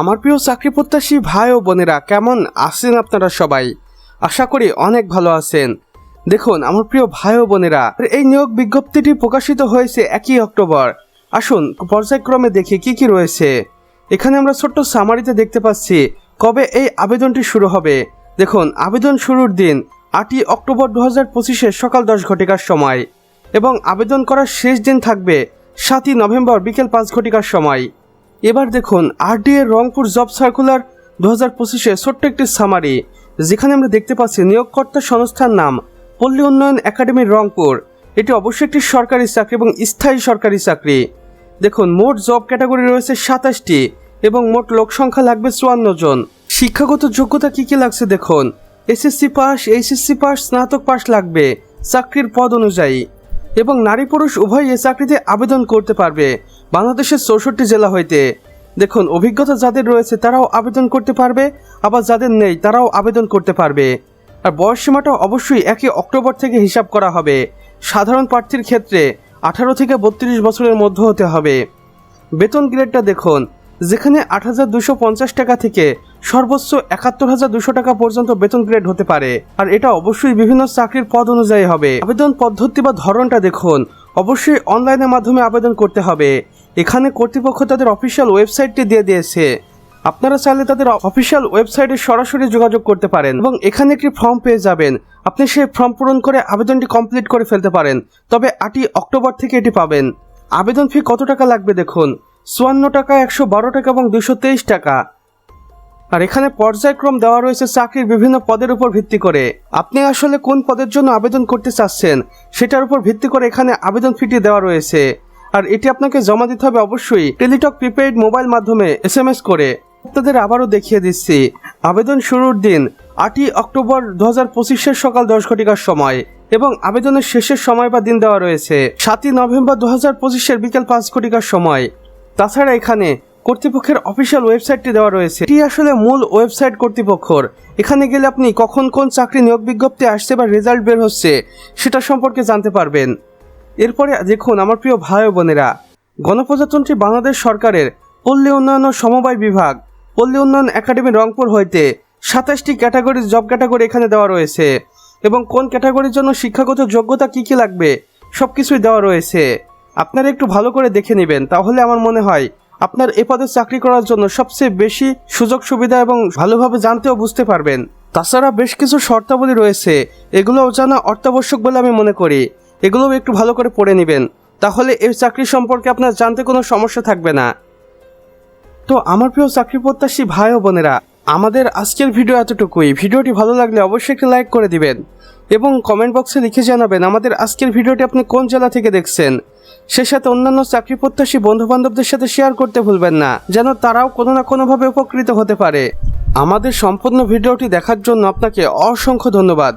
আমার প্রিয় চাকরি প্রত্যাশী ভাই ও বোনেরা, কেমন আছেন আপনারা সবাই? আশা করি অনেক ভালো আছেন। দেখুন, আমার প্রিয় ভাই ও বোনেরা, এই নিয়োগ বিজ্ঞপ্তিটি প্রকাশিত হয়েছে একই অক্টোবর। আসুন, পর্যায়ক্রমে দেখি কি কি রয়েছে। এখানে আমরা ছোট্ট সামারিতে দেখতে পাচ্ছি কবে এই আবেদনটি শুরু হবে। দেখুন, আবেদন শুরুর দিন আটই অক্টোবর দু হাজার পঁচিশের সকাল দশ ঘটিকার সময় এবং আবেদন করার শেষ দিন থাকবে সাতই নভেম্বর বিকেল পাঁচ ঘটিকার সময়। এবার দেখুন আরডিএ রংপুর জব সার্কুলার দু হাজার পঁচিশে ছোট্ট একটি সামারি যেখানে আমরা দেখতে পাচ্ছি নিয়োগকর্তা সংস্থার নাম, পল্লী উন্নয়ন একাডেমি রংপুর। এটি অবশ্যই একটি সরকারি চাকরি এবং স্থায়ী সরকারি চাকরি। দেখুন, মোট জব ক্যাটাগরি রয়েছে সাতাশটি এবং মোট লোক সংখ্যা লাগবে চুয়ান্ন জন। শিক্ষাগত যোগ্যতা কি কি লাগছে দেখুন। এসএসসি পাস, এইচএসসি পাস, স্নাতক পাস লাগবে। চাকরির পদ অনুযায়ী। এবং নারী পুরুষ উভয় এ চাকরিতে আবেদন করতে পারবে বাংলাদেশের চৌষট্টি জেলা হইতে। দেখুন, অভিজ্ঞতা যাদের রয়েছে তারাও আবেদন করতে পারবে, আবার যাদের নেই তারাও আবেদন করতে পারবে। আর বয়স সীমাটা অবশ্যই একই অক্টোবর থেকে হিসাব করা হবে। সাধারণ প্রার্থীর ক্ষেত্রে আঠারো থেকে বত্রিশ বছরের মধ্যে হতে হবে। বেতন গ্রেডটা দেখুন যেখানে আট হাজার দুশো পঞ্চাশ টাকা থেকে সর্বোচ্চ একাত্তর হাজার দুশো টাকা পর্যন্ত বেতন গ্রেড হতে পারে। আর এটা অবশ্যই বিভিন্ন চাকরির পদ অনুযায়ী হবে। আবেদন পদ্ধতি বা ধরনটা দেখুন। অবশ্যই অনলাইনের মাধ্যমে আবেদন করতে হবে। এখানে কর্তৃপক্ষ তাদের অফিসিয়াল ওয়েবসাইটটি দিয়ে দিয়েছে। আপনারা চাইলে তাদের অফিসিয়াল ওয়েবসাইটে সরাসরি যোগাযোগ করতে পারেন এবং এখানে একটি ফর্ম পেয়ে যাবেন। আপনি সেই ফর্ম পূরণ করে আবেদনটি কমপ্লিট করে ফেলতে পারেন। তবে আটই অক্টোবর থেকে এটি পাবেন। আবেদন ফি কত টাকা লাগবে দেখুন। চুয়ান্ন টাকা, একশো বারো টাকা এবং দুশো তেইশ টাকা। আর এখানে পর্যায়ক্রম দেওয়া রয়েছে চাকরির বিভিন্ন পদের উপর ভিত্তি করে। আপনি আসলে কোন পদের জন্য আবেদন করতে চাচ্ছেন, সেটার উপর ভিত্তি করে এখানে আবেদন ফিটি দেওয়া রয়েছে। আর এটি আপনাকে জমা দিতে হবে অবশ্যই টেলিটক প্রিপেইড মোবাইল মাধ্যমে এস এম এস করে। আপনাদের আবারও দেখিয়ে দিচ্ছি, আবেদন শুরুর দিন আটই অক্টোবর দু হাজার পঁচিশের সকাল দশ ঘটিকার সময় এবং আবেদনের শেষের সময় বা দিন দেওয়া রয়েছে। সাতই নভেম্বর দু হাজার পঁচিশের বিকেল পাঁচ ঘটিকার সময়। তাছাড়া এখানে কর্তৃপক্ষের অফিসিয়াল ওয়েবসাইটটি দেওয়া রয়েছে। এটি আসলে মূল ওয়েবসাইট কর্তৃপক্ষর। এখানে গেলে আপনি কখন কোন চাকরি নিয়োগ বিজ্ঞপ্তি আসছে বা রেজাল্ট বের হচ্ছে সেটা সম্পর্কে জানতে পারবেন। এরপরে দেখুন আমার প্রিয় ভাই বোনেরা, গণপ্রজাতন্ত্রী বাংলাদেশ সরকারের পল্লী উন্নয়ন ও সমবায় বিভাগ, পল্লী উন্নয়ন একাডেমি রংপুর হইতে সাতাশটি ক্যাটাগরির জব ক্যাটাগরি এখানে দেওয়া রয়েছে। এবং কোন ক্যাটাগরির জন্য শিক্ষাগত যোগ্যতা কি কি লাগবে সব কিছুই দেওয়া রয়েছে। আপনারা একটু ভালো করে দেখে নেবেন, তাহলে আমার মনে হয় আপনার এ পদে চাকরি করার জন্য সবচেয়ে বেশি সুযোগ সুবিধা এবং ভালোভাবে জানতে ও বুঝতে পারবেন। তাছাড়া বেশ কিছু শর্তাবলী রয়েছে, এগুলোও জানা অত্যাবশ্যক বলে আমি মনে করি। এগুলোও একটু ভালো করে পড়ে নেবেন, তাহলে এই চাকরি সম্পর্কে আপনার জানতে কোনো সমস্যা থাকবে না। তো আমার প্রিয় চাকরি প্রত্যাশী ভাই ও বোনেরা, আমাদের আজকের ভিডিও এতটুকুই। ভিডিওটি ভালো লাগলে অবশ্যই একটি লাইক করে দিবেন। এবং কমেন্ট বক্সে লিখে জানাবেন আমাদের আজকের ভিডিওটি আপনি কোন জেলা থেকে দেখছেন? সে সাথে অন্যান্য চাকরি প্রত্যাশী বন্ধু বান্ধবদের সাথে শেয়ার করতে ভুলবেন না, যেন তারাও কোনো না কোনোভাবে উপকৃত হতে পারে। আমাদের সম্পূর্ণ ভিডিওটি দেখার জন্য আপনাকে অসংখ্য ধন্যবাদ।